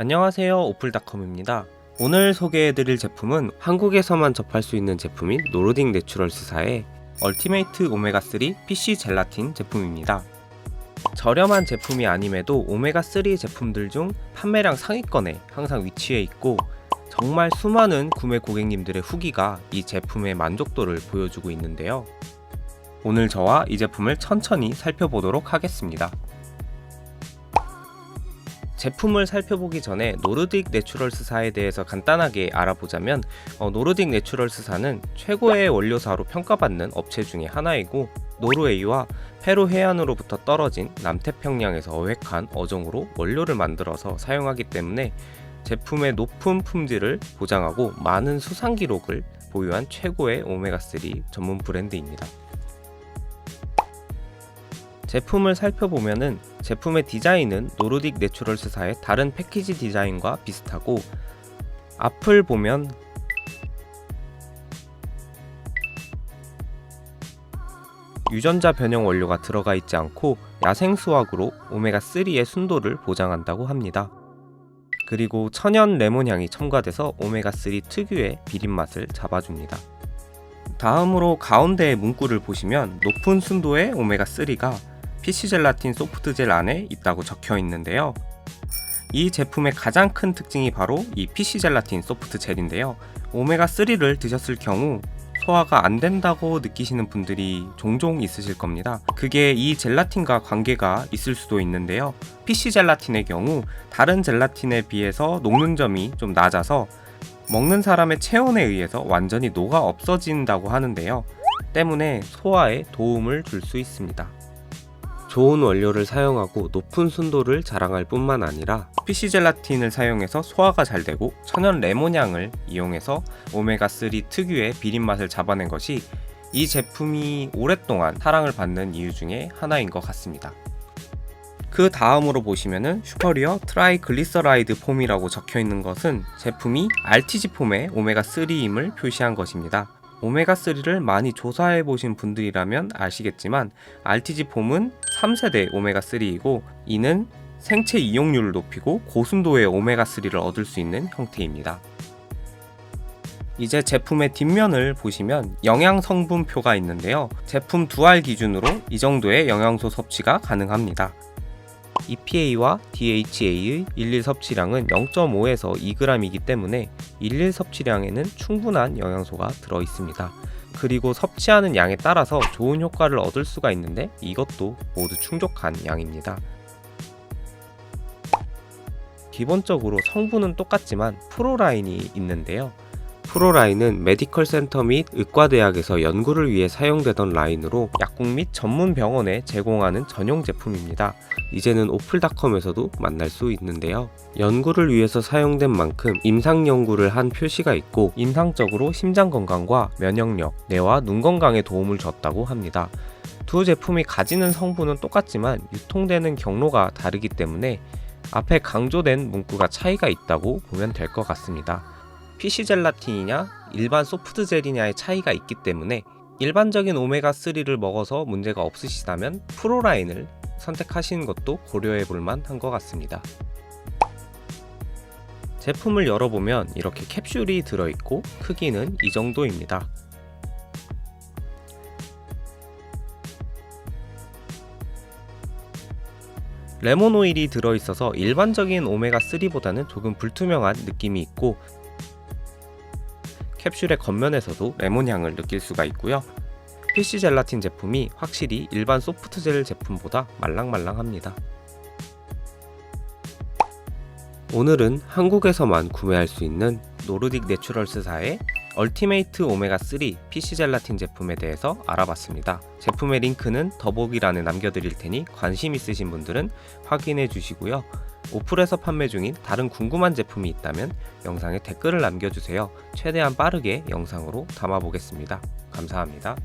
안녕하세요 오플닷컴입니다. 오늘 소개해드릴 제품은 한국에서만 접할 수 있는 제품인 노르딕 내추럴스사의 얼티메이트 오메가3 PC 젤라틴 제품입니다. 저렴한 제품이 아님에도 오메가3 제품들 중 판매량 상위권에 항상 위치해 있고 정말 수많은 구매 고객님들의 후기가 이 제품의 만족도를 보여주고 있는데요. 오늘 저와 이 제품을 천천히 살펴보도록 하겠습니다 제품을 살펴보기 전에 노르딕 내추럴스사에 대해서 간단하게 알아보자면 어, 노르딕 내추럴스사는 최고의 원료사로 평가받는 업체 중에 하나이고 노르웨이와 페루 해안으로부터 떨어진 남태평양에서 어획한 어종으로 원료를 만들어서 사용하기 때문에 제품의 높은 품질을 보장하고 많은 수상 기록을 보유한 최고의 오메가3 전문 브랜드입니다. 제품을 살펴보면은 제품의 디자인은 노르딕 내추럴스사의 다른 패키지 디자인과 비슷하고 앞을 보면 유전자 변형 원료가 들어가 있지 않고 야생 수확으로 오메가3의 순도를 보장한다고 합니다. 그리고 천연 레몬 향이 첨가돼서 오메가3 특유의 비린 맛을 잡아줍니다. 다음으로 가운데의 문구를 보시면 높은 순도의 오메가3가 PC 젤라틴 소프트 젤 안에 있다고 적혀 있는데요. 이 제품의 가장 큰 특징이 바로 이 PC 젤라틴 소프트 젤인데요. 오메가3를 드셨을 경우 소화가 안 된다고 느끼시는 분들이 종종 있으실 겁니다. 그게 이 젤라틴과 관계가 있을 수도 있는데요. PC 젤라틴의 경우 다른 젤라틴에 비해서 녹는 점이 좀 낮아서 먹는 사람의 체온에 의해서 완전히 녹아 없어진다고 하는데요. 때문에 소화에 도움을 줄 수 있습니다. 좋은 원료를 사용하고 높은 순도를 자랑할 뿐만 아니라 PC 젤라틴을 사용해서 소화가 잘 되고 천연 레몬향을 이용해서 오메가3 특유의 비린 맛을 잡아낸 것이 이 제품이 오랫동안 사랑을 받는 이유 중에 하나인 것 같습니다. 그 다음으로 보시면은 슈퍼리어 트라이글리서라이드 폼이라고 적혀 있는 것은 제품이 RTG 폼의 오메가3임을 표시한 것입니다. 오메가3를 많이 조사해 보신 분들이라면 아시겠지만 RTG 폼은 3세대 오메가3이고 이는 생체 이용률을 높이고 고순도의 오메가3를 얻을 수 있는 형태입니다. 이제 제품의 뒷면을 보시면 영양 성분표가 있는데요. 제품 두알 기준으로 이 정도의 영양소 섭취가 가능합니다. EPA와 DHA의 일일 섭취량은 0.5에서 2g이기 때문에 일일 섭취량에는 충분한 영양소가 들어 있습니다. 그리고 섭취하는 양에 따라서 좋은 효과를 얻을 수가 있는데 이것도 모두 충족한 양입니다. 기본적으로 성분은 똑같지만 프로라인이 있는데요. 프로라인은 메디컬 센터 및 의과대학에서 연구를 위해 사용되던 라인으로 약국 및 전문 병원에 제공하는 전용 제품입니다. 이제는 오플닷컴에서도 만날 수 있는데요. 연구를 위해서 사용된 만큼 임상 연구를 한 표시가 있고 임상적으로 심장 건강과 면역력, 뇌와 눈 건강에 도움을 줬다고 합니다. 두 제품이 가지는 성분은 똑같지만 유통되는 경로가 다르기 때문에 앞에 강조된 문구가 차이가 있다고 보면 될 것 같습니다. PC 젤라틴이냐 일반 소프트 젤이냐의 차이가 있기 때문에 일반적인 오메가3를 먹어서 문제가 없으시다면 프로라인을 선택하시는 것도 고려해 볼 만 한 것 같습니다. 제품을 열어보면 이렇게 캡슐이 들어있고 크기는 이 정도입니다. 레몬 오일이 들어있어서 일반적인 오메가3보다는 조금 불투명한 느낌이 있고 캡슐의 겉면에서도 레몬 향을 느낄 수가 있고요. PC 젤라틴 제품이 확실히 일반 소프트 젤 제품보다 말랑말랑합니다. 오늘은 한국에서만 구매할 수 있는 노르딕 내추럴스사의 얼티메이트 오메가3 PC 젤라틴 제품에 대해서 알아봤습니다. 제품의 링크는 더보기란에 남겨드릴 테니 관심 있으신 분들은 확인해 주시고요. 오플에서 판매 중인 다른 궁금한 제품이 있다면 영상에 댓글을 남겨주세요. 최대한 빠르게 영상으로 담아보겠습니다. 감사합니다.